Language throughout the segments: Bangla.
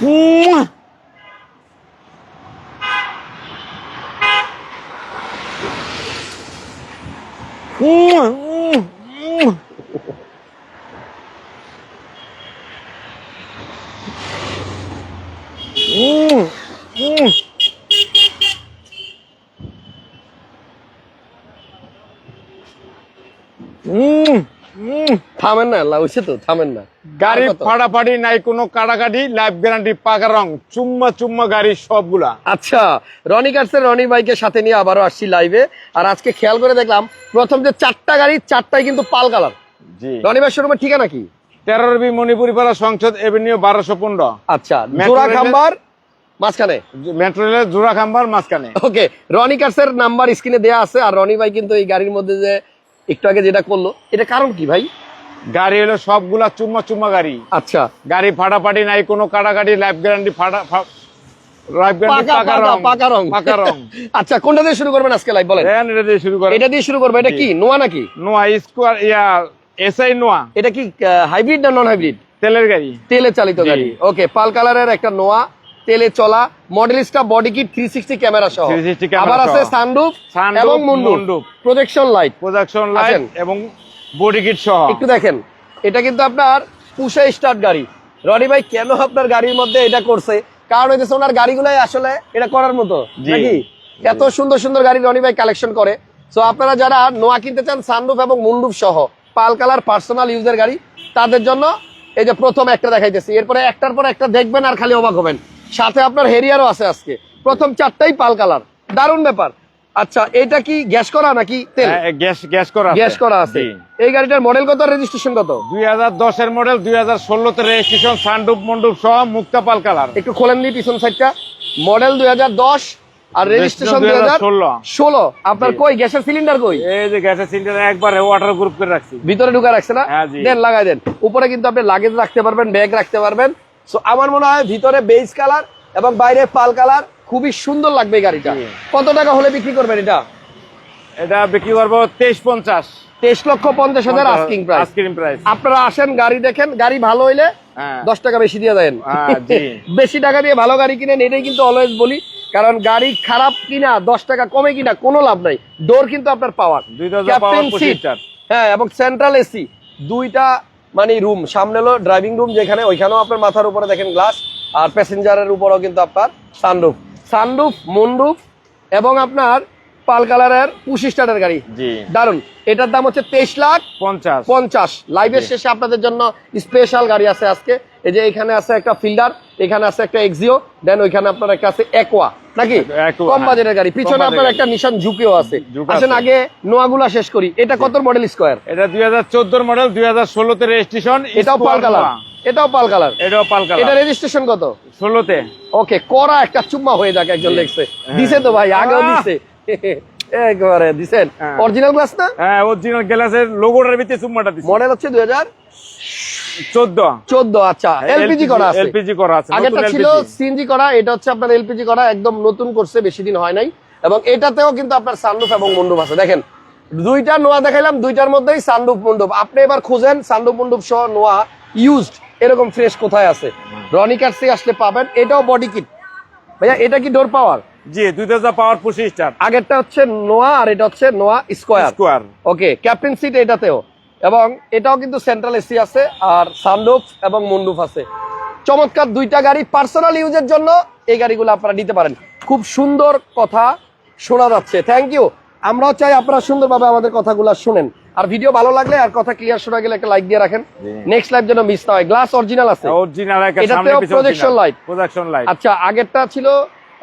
嗯。嗯。থামেন না লাউছে তো থামেন না। গাড়ি ফাটাফাটি নাই কোনো কাটাকাটি লাইফ গ্যারান্টি পাকা রং চুম্মা চুম্মা গাড়ি সবগুলা। আচ্ছা রনি রনি বাইকের সাথে নিয়ে আবারও আসছি লাইভে আর আজকে খেয়াল করে দেখলাম প্রথম যে চারটা গাড়ি চারটাই কিন্তু পাল কালার জি। রনি ভাই শোরুমের ঠিকানা কি? তেরোর বি সংসদ এভিনিউ বারোশো পনেরো। আচ্ছা জোড়া খাম্বার মাঝখানে। মেট্রো রেলের জোড়া খাম্বার মাঝখানে। ওকে রনি নাম্বার স্ক্রিনে দেয়া আছে আর রনি ভাই কিন্তু এই গাড়ির মধ্যে যে একটু আগে যেটা করল এটা কারণ কি ভাই? গাড়ি হলো সবগুলা চুম্মা চুম্মা গাড়ি। আচ্ছা। গাড়ি ফাটাফাটি নাই কোনো কাটাকাটি লাইফ গ্যারান্টি ফাটা আচ্ছা কোনটা দিয়ে শুরু করবেন আজকে লাইভ বলেন? দেন এটা দিয়ে শুরু এটা দিয়ে শুরু করব এটা কি নোয়া নাকি? নোয়া স্কোয়ার ইয়া এসআই নোয়া। এটা কি হাইব্রিড না নন হাইব্রিড তেলের গাড়ি। তেলে চালিত গাড়ি। ওকে পাল কালারের একটা নোয়া তেলে চলা Modellista body kit three sixty camera সহ। আবার আছে। সানরুফ এবং মুন্ডুপ প্রজেকশন লাইট প্রোডাকশন লাইট এবং বডি কিট সহ। একটু দেখেন। এটা কিন্তু আপনার পুষে স্টার্ট গাড়ি। রনি ভাই কেন আপনার গাড়ির মধ্যে এটা করছে? কারণ হইতেছে ওনার গাড়িগুলাই আসলে এটা করার মতো। নাকি? এত সুন্দর সুন্দর গাড়ি রনি ভাই কালেকশন করে। সো আপনারা যারা নোয়া কিনতে চান সানরুফ এবং মুন্ডুপ সহ পাল কালার পার্সোনাল ইউজের গাড়ি তাদের জন্য এই যে প্রথম একটা দেখাইতেছি। এরপরে একটার পর একটা দেখবেন আর খালি অবাক হবেন। সাথে আপনার হেরিয়ারও আছে আজকে। প্রথম চারটাই পাল কালার। দারুণ ব্যাপার। আচ্ছা এটা কি গ্যাস করা নাকি তেল? হ্যাঁ, গ্যাস গ্যাস করা। গ্যাস করা আছে। এই গাড়িটার মডেল কত? রেজিস্ট্রেশন কত? দুই হাজার দশের মডেল দুই হাজার ষোলোতে রেজিস্ট্রেশন সানডুপ মন্ডুপ সহ মুক্তাপাল কালার। একটু খোলেন দিই পিছন সাইডটা মডেল দুই হাজার দশ আর রেজিস্ট্রেশন দুই হাজার 2016 ষোলো। আপনার কই? গ্যাসের সিলিন্ডার কই? এই যে গ্যাসের সিলিন্ডার একবারে ওয়াটার গ্রুপ করে রাখছি। ভিতরে ঢুকা রাখছে না? হ্যাঁ, দেন লাগাই দেন। উপরে কিন্তু আপনি লাগেজ রাখতে পারবেন ব্যাগ রাখতে পারবেন। সো আমার মনে হয় ভিতরে বেজ কালার এবং বাইরে পাল কালার খুবই সুন্দর লাগবে গাড়িটা। কত টাকা হলে বিক্রি করবেন এটা? এটা বিক্রি করব তেইশ পঞ্চাশ। তেইশ লক্ষ পঞ্চাশ হাজার আস্কিং প্রাইস প্রাইস আপনারা আসেন গাড়ি দেখেন গাড়ি ভালো হইলে হ্যাঁ। দশ টাকা বেশি দিয়ে দেন। হ্যাঁ, বেশি টাকা দিয়ে ভালো গাড়ি কিনেন এটাই কিন্তু অলওয়েজ বলি। কারণ গাড়ি খারাপ কিনা দশ টাকা কমে কিনা কোনো লাভ নাই। ডোর কিন্তু আপনার পাওয়ার হ্যাঁ এবং সেন্ট্রাল এসি দুইটা মানে রুম সামনে হলো ড্রাইভিং রুম যেখানে ওইখানেও আপনার মাথার উপরে দেখেন গ্লাস আর প্যাসেঞ্জারের উপরেও কিন্তু আপনার সানরুফ সানরুফ মুনরুফ এবং আপনার পাল কালারের পুশি স্টার্টার গাড়ি। জি। দারুণ এটার দাম হচ্ছে তেইশ লাখ পঞ্চাশ। পঞ্চাশ। লাইভের শেষে আপনাদের জন্য স্পেশাল গাড়ি আছে আজকে। এই যে এখানে আছে একটা ফিল্ডার এখানে আছে একটা এক্সিও দেন ওইখানে আপনার একটা আছে একোয়া নাকি? কম হ্যাঁ। বাজেটের গাড়ি। পিছনে আপনার একটা নিশান ঝুঁকিও আছে। আসেন। আগে নোয়াগুলা শেষ করি। এটা কত মডেল স্কোয়ার এটা দুই হাজার চোদ্দোর মডেল দুই হাজার ষোলোতে রেজিস্ট্রেশন এটাও পাল কালার। এটাও পাল কালার। এটাও পাল কালার। এটা রেজিস্ট্রেশন কত? ষোলোতে। ওকে করা একটা চুম্মা হয়ে যাক একজন জি। লেখছে হ্যাঁ। দিছে তো ভাই আগেও দিছে। একবারে দিছেন। হ্যাঁ। অরিজিনাল গ্লাস না? হ্যাঁ অরিজিনাল গ্লাসের লোগোটার ভিতরে চুম্মাটা দিচ্ছে মডেল হচ্ছে দুই হাজার আচ্ছা। এলপিজি করা আছে। এলপিজি করা আছে আগেরটা ছিল সিএনজি করা এটা হচ্ছে আপনার এলপিজি করা একদম নতুন করছে বেশি দিন হয় নাই। এবং এটাতেও কিন্তু আপনার সানরুফ এবং মন্ডপ আছে। দেখেন দুইটা নোয়া দেখাইলাম দুইটার মধ্যেই সানরুফ মন্ডপ আপনি এবার খুঁজেন সানরুফ মন্ডপ সহ নোয়া ইউজড এরকম ফ্রেশ কোথায় আছে? রনি কার্সে আসলে পাবেন এটাও বডি কিট ভাইয়া এটা কি ডোর পাওয়ার জি দুই হাজার পাওয়ার আগেরটা হচ্ছে নোয়া আর এটা হচ্ছে Noah square square okay captain seat এটাতেও। এবং এটাও কিন্তু সেন্ট্রাল এসি আছে আর সানরুফ এবং মুন্ডুফ আছে। চমৎকার দুইটা গাড়ি পার্সোনাল ইউজের জন্য এই গাড়িগুলো আপনারা নিতে পারেন। খুব সুন্দর কথা শোনা যাচ্ছে। থ্যাংক ইউ আমরাও চাই আপনারা সুন্দরভাবে আমাদের কথাগুলো শুনেন। আর ভিডিও ভালো লাগলে আর কথা ক্লিয়ার শোনা গেলে একটা লাইক দিয়ে রাখেন। নেক্সট লাইভ যেন মিস না হয়। গ্লাস অরিজিনাল আছে। Original projection light। Projection light আচ্ছা আগেরটা ছিল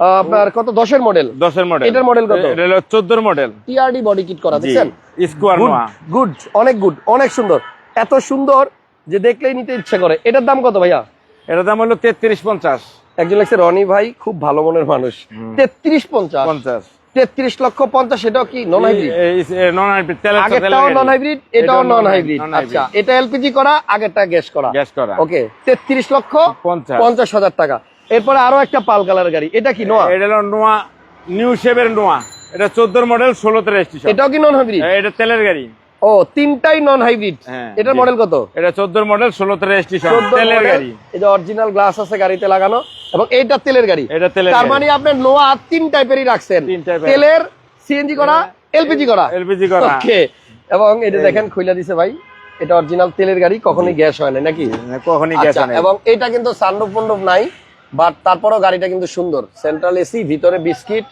আপনার কত? দশের মডেল দশের মডেল এটার model কত? চোদ্দোর মডেল টিআরডি বডি কিট করা দেখছেন? স্কোয়ার নোয়া গুড অনেক গুড অনেক সুন্দর। এত সুন্দর যে দেখলেই নিতে ইচ্ছে করে। এটার দাম কত ভাইয়া? এটার দাম হলো তেত্রিশ পঞ্চাশ। একজন লাগছে রনি ভাই খুব ভালো মনের মানুষ। তেত্রিশ পঞ্চাশ। পঞ্চাশ। তেত্রিশ লক্ষ পঞ্চাশ এটাও কি? নন হাইব্রিড নন হাইব্রিড আগেরটাও নন হাইব্রিড এটাও নন হাইব্রিড আচ্ছা এটা এলপিজি করা আগেরটা গ্যাস করা। গ্যাস করা। ওকে তেত্রিশ লক্ষ। পঞ্চাশ হাজার টাকা। এরপরে আরও একটা পাল কালার গাড়ি। এটা কি নোয়া? এটা হলো নোয়া নিউ শেপের নোয়া। এটা চোদ্দোর মডেল ষোলোতে রেজিস্ট্রেশন এটাও কি নন হাইব্রিড এটা তেলের গাড়ি। ও তিনটাই নন হাইব্রিড হ্যাঁ, এটার মডেল কত? এটা চোদ্দোর মডেল ষোলোতে রেজিস্ট্রেশন 14 তেলের গাড়ি। এই যে অরিজিনাল গ্লাস আছে গাড়িতে লাগানো এবং এইটা তেলের গাড়ি। এটা তেলের তার মানে আপনার নোয়া তিন টাইপেরই রাখছেন। তেলের সিএনজি করা এলপিজি করা। এলপিজি করা। ওকে। এবং এটা দেখেন খুইলা দিছে ভাই এটা অরিজিনাল তেলের গাড়ি কখনোই গ্যাস হয় না নাকি? কখনই গেছে আচ্ছা, এবং এটা কিন্তু সানরুফ মন্ডপ নাই। বাট তারপরও গাড়িটা কিন্তু সুন্দর। সেন্ট্রাল এসি ভিতরে বিস্কিট।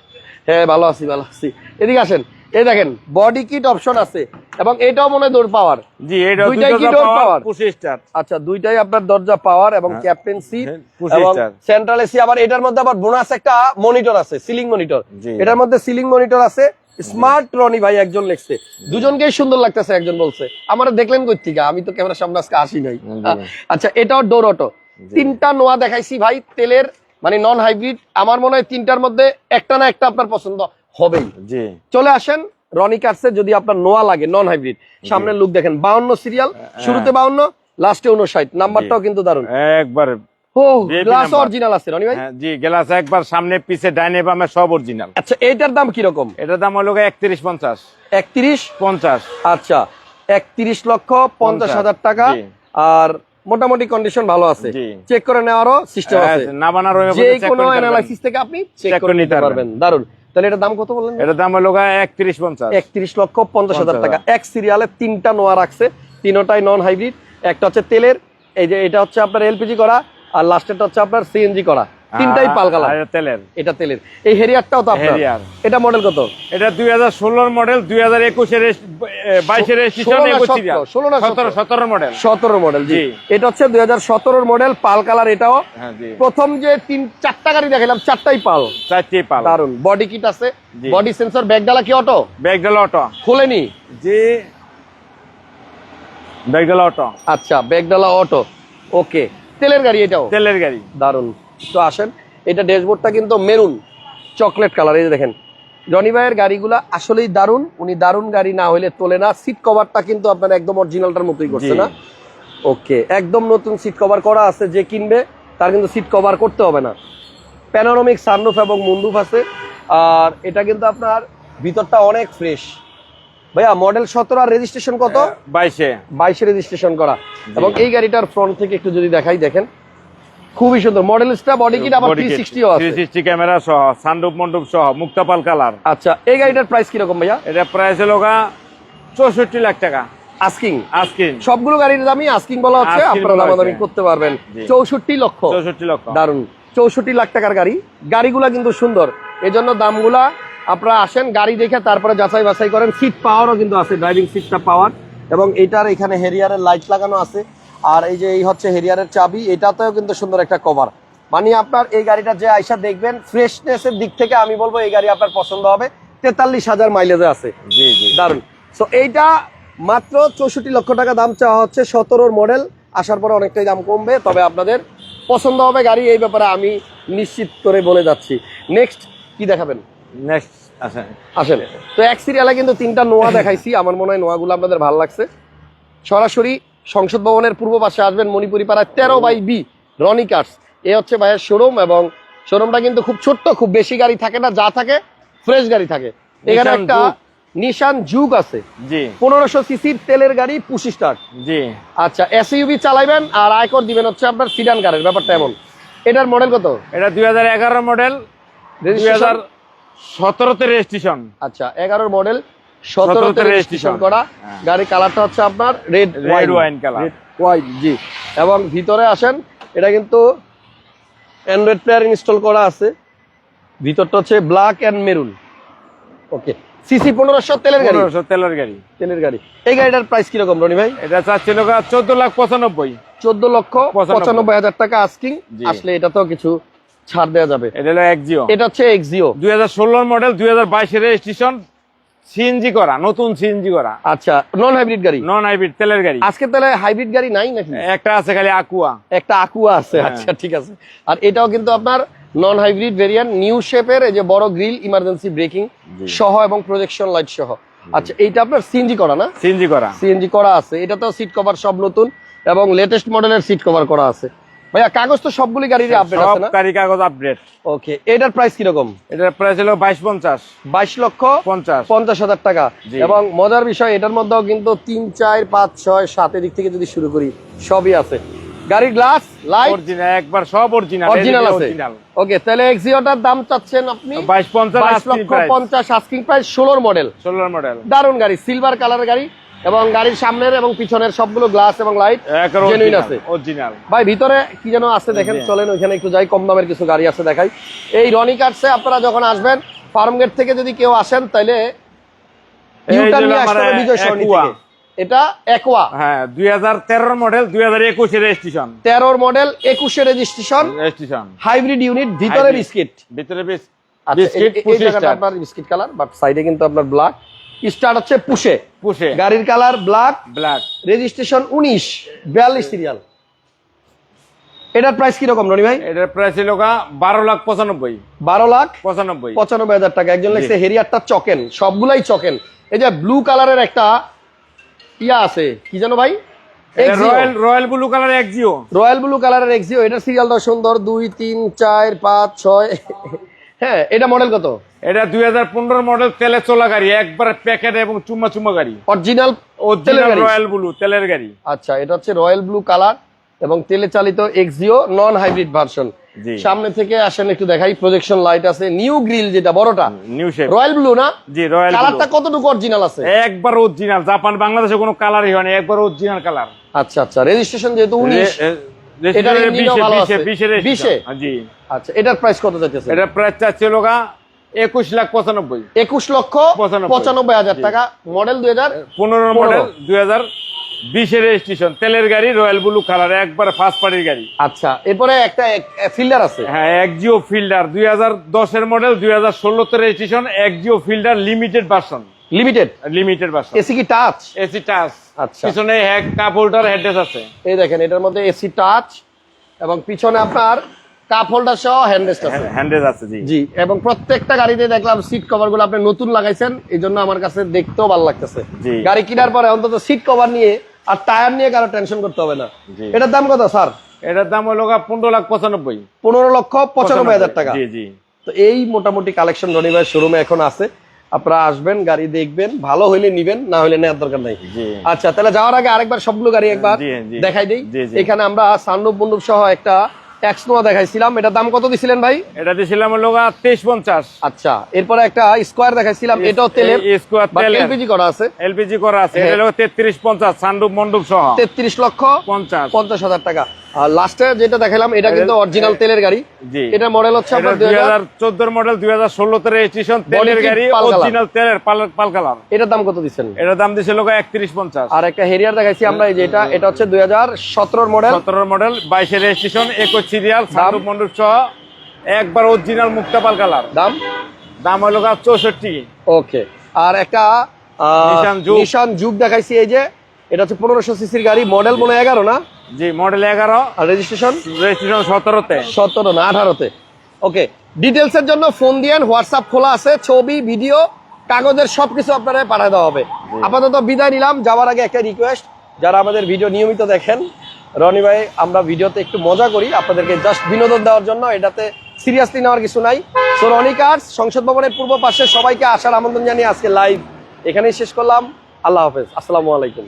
হ্যাঁ ভালো আছি ভালো আছি। এদিকে আসেন। এই দেখেন বডি কিট অপশন আছে এবং এটাও মনে দৌড় পাওয়ার জি এটা দুইটাই কি দুইটা পাওয়ার পঁচিশ স্টার আচ্ছা দুইটাই আপনার দরজা পাওয়ার এবং। ক্যাপ্টেন সিট হ্যাঁ, পঁচিশ এবং সেন্ট্রাল এসি আবার এটার মধ্যে আবার বোনাস একটা মনিটর আছে সিলিং মনিটর এটার মধ্যে সিলিং মনিটর আছে। স্মার্ট রনি ভাই একজন লিখছে। দুজনকেই সুন্দর লাগতেছে একজন বলছে। আমার দেখলেন কই থেকে? আমি তো ক্যামেরার সামনে আজকে আসি নাই। আচ্ছা এটাও ডোর অটো তিনটা নোয়া দেখাইছি ভাই তেলের মানে নন হাইব্রিড আমার মনে হয় তিনটার মধ্যে একটা না একটা আপনার পছন্দ হবেই। জি। চলে আসেন রনি কার্সে যদি আপনার নোয়া লাগে নন হাইব্রিড সামনের লুক দেখেন বাউন্ন সিরিয়াল শুরুতে বাউন্ন লাস্টে উনষাট নাম্বারটাও কিন্তু দারুণ একবার ও গ্লাস অরিজিনাল আছে রনি ভাই? হ্যাঁ, জি গ্লাস একবার সামনে পিছে ডাইনে বামে সব অরিজিনাল আচ্ছা এইটার দাম কীরকম? এটার দাম হলো একত্রিশ পঞ্চাশ। একত্রিশ? পঞ্চাশ। আচ্ছা একত্রিশ লক্ষ পঞ্চাশ হাজার টাকা। আর মোটামুটি কন্ডিশন ভালো আছে। চেক করে নেওয়ারও সিস্টেম আছে। না বানার যে কোনো অ্যানালাইসিস থেকে আপনি চেক করে নিতে পারবেন। দারুণ তাহলে এটার দাম কত বললেন? এটা দাম হলো একত্রিশ পঞ্চাশ। একত্রিশ লক্ষ পঞ্চাশ হাজার টাকা। এক সিরিয়ালে তিনটা নোয়া রাখছে। তিনটাই নন হাইব্রিড একটা হচ্ছে তেলের এই যে এটা হচ্ছে আপনার এলপিজি করা আর লাস্টেরটা হচ্ছে আপনার সিএনজি করা। তিনটাই পাল কালার। তেলের। এটা তেলের। এই হেরিয়ারটাও তো আপনার? হেরিয়ার। এটা মডেল কত? এটা দুই হাজার ষোলোর মডেল দুই হাজার একুশের বাইশের রেজিস্ট্রেশন ষোলো না একুশ সতেরো? ষোলো না সতেরো সতেরো? মডেল সতেরো মডেল জি। এটা হচ্ছে দুই হাজার সতেরোর মডেল পাল কালার এটাও। হ্যাঁ জি। প্রথম যে তিন চারটা গাড়ি দেখালাম চারটাই পাল। চারটি পাল। দারুণ বডি কিট আছে। বডি সেন্সর ব্যাগডালা কি অটো ব্যাগডালা অটো খোলেনি? জি। ব্যাগডালা অটো আচ্ছা ব্যাগডালা অটো ওকে তেলের গাড়ি এটাও? তেলের গাড়ি। দারুণ তো আসেন এটা ড্যাশবোর্ডটা কিন্তু মেরুন চকলেট কালার এই যে দেখেন। জনি ভাইয়ের গাড়িগুলা আসলেই দারুণ উনি দারুণ গাড়ি না হইলে তোলে না। সিট কভারটা কিন্তু আপনার একদম অরিজিনালটার মতোই করছে না? ওকে একদম নতুন সিট কভার করা আছে যে কিনবে তার কিন্তু সিট কভার করতে হবে না। প্যানোরামিক সানরুফ এবং মুন্ডুফ আছে। আর এটা কিন্তু আপনার ভিতরটা অনেক ফ্রেশ ভাইয়া মডেল সতেরো আর রেজিস্ট্রেশন কত? বাইশে। বাইশে রেজিস্ট্রেশন করা। এবং এই গাড়িটার ফ্রন্ট থেকে একটু যদি দেখাই দেখেন। খুবই সুন্দর। মডেলসটা বডি কিট আবার থ্রি সিক্সটিও থ্রি আছে। সিক্সটি ক্যামেরা সহ সানরূপ মন্ডপ সহ মুক্তাপাল কালার আচ্ছা এই গাড়িটার প্রাইস কীরকম ভাইয়া? এটা প্রাইস হলো গা চৌষট্টি লাখ টাকা। আস্কিং আজকিন সবগুলো গাড়ির দামই আস্কিং বলা হচ্ছে আপনারা দামাদামি করতে পারবেন। জি। চৌষট্টি লক্ষ। চৌষট্টি লক্ষ। দারুণ চৌষট্টি লাখ টাকার গাড়ি। গাড়িগুলা কিন্তু সুন্দর। এজন্য দামগুলা আপনারা আসেন গাড়ি দেখে তারপরে যাচাই বাছাই করেন। সিট পাওয়ারও কিন্তু আছে ড্রাইভিং সিটটা পাওয়ার এবং এটার এখানে হেরিয়ারের লাইট লাগানো আছে। আর এই যে এই হচ্ছে হেরিয়ারের চাবি এটাতেও কিন্তু সুন্দর একটা কভার মানে আপনার এই গাড়িটা যে আইসা দেখবেন ফ্রেশনেসের দিক থেকে আমি বলব এই গাড়ি আপনার পছন্দ হবে। তেতাল্লিশ হাজার মাইলেজে আছে। জি জি। দারুণ সো এইটা মাত্র চৌষট্টি লক্ষ টাকা দাম চাওয়া হচ্ছে সতেরোর মডেল আসার পরে অনেকটাই দাম কমবে তবে আপনাদের পছন্দ হবে গাড়ি এই ব্যাপারে আমি নিশ্চিত করে বলে যাচ্ছি। নেক্সট কি দেখাবেন? নেক্সট আচ্ছা আসেন। তো এক সিরিয়ালে কিন্তু তিনটা নোয়া দেখাইছি। আমার মনে হয় নোয়াগুলো আপনাদের ভালো লাগছে। সরাসরি সংসদ ভবনের পূর্ব পাশে আসবেন মণিপুরি পাড়ায় তেরো বাই বি রনি কার্স। এ হচ্ছে ভাইয়ের শোরুম এবং শোরুমটা কিন্তু খুব ছোট্ট খুব বেশি গাড়ি থাকে না যা থাকে ফ্রেশ গাড়ি থাকে। এখানে একটা নিশান জুক আছে। জি। পনেরোশো সিসির তেলের গাড়ি পুশি স্টার্ট জি। আচ্ছা এসইউবি চালাইবেন আর আয়কর দিবেন হচ্ছে আপনার সিডান কারের ব্যাপারটা এমন। এটার মডেল কত? এটা দুই হাজার এগারো মডেল দুই হাজার সতেরোতে রেজিস্ট্রেশন আচ্ছা এগারোর মডেল 17 সতেরোতে তে রেজিস্ট্রেশন করা। হ্যাঁ। গাড়ির কালারটা হচ্ছে আপনার red red wine colour white জি। এবং ভিতরে আসেন এটা কিন্তু অ্যান্ড্রয়েড প্লেয়ার ইনস্টল করা আছে। ভিতরটা হচ্ছে black and maroon okay CC পনেরোশো তেলের গাড়ি। পনেরোশো তেলের গাড়ি। তেলের গাড়ি। এই গাড়িটার প্রাইস কীরকম রনি ভাই? এটা চাচ্ছিল চোদ্দ লাখ পঁচানব্বই। চোদ্দ লক্ষ পঁচানব্বই। হাজার টাকা আস্কিং। আসলে এটাতেও কিছু ছাড় দেওয়া যাবে। এটা হলো একজিও এটা হচ্ছে এক্সিও দুই হাজার ষোলোর মডেল দুই হাজার বাইশের রেজিস্ট্রেশন সিএনজি করা নতুন সিএনজি করা। আচ্ছা নন হাইব্রিড গাড়ি? নন হাইব্রিড তেলের গাড়ি। আজকে তাহলে হাইব্রিড গাড়ি নাই নাকি? একটা আছে খালি আকুয়া একটা আকুয়া আছে হ্যাঁ। আচ্ছা ঠিক আছে। আর এটাও কিন্তু আপনার নন হাইব্রিড ভেরিয়েন্ট নিউ শেপের এই যে বড় গ্রিল ইমার্জেন্সি ব্রেকিং সহ এবং প্রজেকশন লাইট সহ। আচ্ছা এইটা আপনার সিএনজি করা না? সিএনজি করা। সিএনজি করা আছে। এটাতেও সিট কভার সব নতুন এবং লেটেস্ট মডেলের সিট কভার করা আছে। ভাইয়া কাগজ তো সবগুলি গাড়ির আপডেট আছে না? গাড়ি কাগজ আপডেট ওকে এটার প্রাইস কীরকম? এটার প্রাইস হলো বাইশ পঞ্চাশ। বাইশ লক্ষ পঞ্চাশ। পঞ্চাশ হাজার টাকা। এবং মজার বিষয় এটার মধ্যেও কিন্তু তিন চার পাঁচ ছয় সাত এদিক থেকে যদি শুরু করি সবই আছে। গাড়ির গ্লাস লাইট অরিজিনাল একবার সব অরিজিনাল অরিজিনাল আছে। ওকে তাহলে এক্সিওটার দাম চাচ্ছেন আপনি? বাইশ পঞ্চাশ বাইশ লক্ষ পঞ্চাশ আস্কিং প্রাইস ষোলোর মডেল ষোলোর মডেল দারুণ গাড়ি সিলভার কালার গাড়ি। এবং গাড়ির সামনের এবং পিছনের সবগুলো গ্লাস এবং লাইট জেনুইন আছে। অরিজিনাল ভাই ভিতরে কি যেন আছে দেখেন চলেন ওইখানে একটু যাই কম দামের কিছু গাড়ি আছে দেখাই। এই রনি কার্সে আপনারা যখন আসবেন ফার্ম গেট থেকে যদি কেউ আসেন তাহলে বিজয় সরণি থেকে। এটা একোয়া হ্যাঁ দুই হাজার তেরোর মডেল দুই হাজার একুশে রেজিস্ট্রেশন তেরোর মডেল একুশে রেজিস্ট্রেশন রেজিস্ট্রেশন হাইব্রিড ইউনিট ভিতরে। বিস্কিট ভিতরে বিস্কিট বিস্কিট কালার বাট সাইডে কিন্তু আপনার ব্ল্যাক স্টার্ট হচ্ছে পুষে পুষে গাড়ির কালার ব্ল্যাক। ব্ল্যাক। রেজিস্ট্রেশন উনিশ বিয়াল্লিশ সিরিয়াল। এটার প্রাইস কীরকম রনি ভাই? এটার প্রাইস ছিল বারো লাখ পঁচানব্বই। বারো লাখ পঁচানব্বই। পঁচানব্বই হাজার টাকা। একজন লেগছে হেরিয়ারটা চকেন সবগুলাই চকেন এই যে ব্লু কালারের একটা ইয়া আছে কি জানো ভাই? Royal royal blue colour royal blue কালারের এক্সিও এটার সিরিয়ালটা সুন্দর। দুই তিন চার পাঁচ ছয়। হ্যাঁ এটা মডেল কত? এটা দুই হাজার পনেরো মডেল তেলে চলা গাড়ি একবার প্যাকেট এবং চুম্মা চুম্মা গাড়ি। অরিজিনাল রয়্যাল ব্লু তেলের গাড়ি। আচ্ছা এটা হচ্ছে রয়্যাল ব্লু কালার এবং তেলে চালিত এক্সিও নন হাইব্রিড ভার্সন সামনে থেকে আসেন একটু দেখাই প্রজেকশন লাইট আছে নিউ গ্রিল যেটা বড়টা। নিউ শেপ রয়্যাল ব্লু না? জি রয়্যাল কালারটা কতটুকু অরিজিনাল আছে? একবার অরিজিনাল জাপান বাংলাদেশে কোনো কালারই হয় না একবার অরিজিনাল কালার আচ্ছা আচ্ছা রেজিস্ট্রেশন যেহেতু উনিশ এটার এমনিটাও ভালো আছে। বিশে? জি। আচ্ছা এটার প্রাইস কত যাচ্ছে এটা প্রাইস চাচ্ছিল একুশ লাখ পঁচানব্বই। একুশ লক্ষ পঁচানব্বই। হাজার টাকা মডেল দুই হাজার পনেরো। মডেল দুই হাজার বিশের রেজিস্ট্রেশন তেলের গাড়ি রয়্যাল ব্লু কালার একবার ফার্স্ট পার্টির গাড়ি। আচ্ছা এরপরে একটা ফিল্ডার আছে? হ্যাঁ একজিও ফিল্ডার দুই হাজার দশের মডেল দুই হাজার ষোলোতে registration Axio fielder limited version limited limited version AC কি টাচ এসি টাচ আচ্ছা। পিছনে হ্যাক কাপ হোল্ডার হেডেস আছে। এই দেখেন এটার মধ্যে এসি টাচ এবং পিছনে আপনার কাপ হোল্ডার সহ হ্যান্ডরেস্ট আছে। হ্যান্ডেজ আছে জি। জি এবং প্রত্যেকটা গাড়িতে দেখলাম সিট কভারগুলো আপনি নতুন লাগাইছেন এই জন্য আমার কাছে দেখতেও ভালো লাগতেছে। গাড়ি কেনার পরে অন্তত সিট কভার নিয়ে আর টায়ার নিয়ে কারও টেনশন করতে হবে না। এটার দাম কত স্যার? এটার দাম হলো পনেরো লাখ পঁচানব্বই। পনেরো লক্ষ পঁচানব্বই হাজার টাকা। জি জি। তো এই মোটামুটি কালেকশন রনি ভাইয়ের শোরুমে এখন আছে। আপনারা আসবেন গাড়ি দেখবেন ভালো হইলে নিবেন না হইলে নেওয়ার দরকার নাই। আচ্ছা তাহলে যাওয়ার আগে আরেকবার সবগুলো গাড়ি একবার। দেখাই দিই। এখানে আমরা সানরূপ বন্ধুপ সহ একটা এক্সনোয়া দেখাইছিলাম। এটার দাম কত দিছিলেন ভাই? এটা দিয়েছিলাম হলো গা তেইশ পঞ্চাশ। আচ্ছা এরপরে একটা স্কোয়ার দেখাইছিলাম এটাও এই স্কোয়ার এলপিজি করা আছে। এলপিজি করা আছে। এটা হলো তেত্রিশ পঞ্চাশ সানরূপ মন্ডপ সহ। তেত্রিশ লক্ষ পঞ্চাশ। পঞ্চাশ হাজার টাকা। আর লাস্টে যেটা দেখালাম এটা কিন্তু অরিজিনাল তেলের গাড়ি। এটা মডেল হচ্ছে আপনার দুই দুই হাজার হাজার চোদ্দোর মডেল দুই হাজার ষোলোতে রেজিস্ট্রেশন তেলের গাড়ি অরিজিনাল তেলের পাল কালার এটার দাম কত দিচ্ছেন? এটার দাম দিয়েছিল গা একত্রিশ আর একটা হেরিয়ার দেখাইছি আমরা এই যে এটা এটা হচ্ছে দুই হাজার সতেরোর মডেল সতেরো মডেল বাইশের রেজিস্ট্রেশন একুশ সিরিয়াল সানরূপ মন্ডপ সহ একবার অরিজিনাল মুক্তা পাল কালার দাম? দাম হলো গা চৌষট্টি। ওকে। আর একটা নিশান যুগ। দেখাইছি এই যে এটা হচ্ছে পনেরোশো সিসির গাড়ি মডেল মনে হয় এগারো না? জি মডেল এগারো। আর রেজিস্ট্রেশন রেজিস্ট্রেশন সতেরোতে। সতেরো না আঠারোতে। ওকে ডিটেলস এর জন্য ফোন দিয়েন হোয়াটসঅ্যাপ খোলা আছে ছবি ভিডিও কাগজের সবকিছু আপনারা পাঠিয়ে দেওয়া হবে। আপাতত বিদায় নিলাম যাওয়ার আগে একটা রিকোয়েস্ট যারা আমাদের ভিডিও নিয়মিত দেখেন রনি ভাই আমরা ভিডিওতে একটু মজা করি আপনাদেরকে জাস্ট বিনোদন দেওয়ার জন্য এটাতে সিরিয়াসলি নেওয়ার কিছু নাই। সো রনি কার্স সংসদ ভবনের পূর্ব পাশে সবাইকে আসার আমন্ত্রণ জানিয়ে আজকে লাইভ এখানেই শেষ করলাম। আল্লাহ হাফেজ আসসালামু আলাইকুম।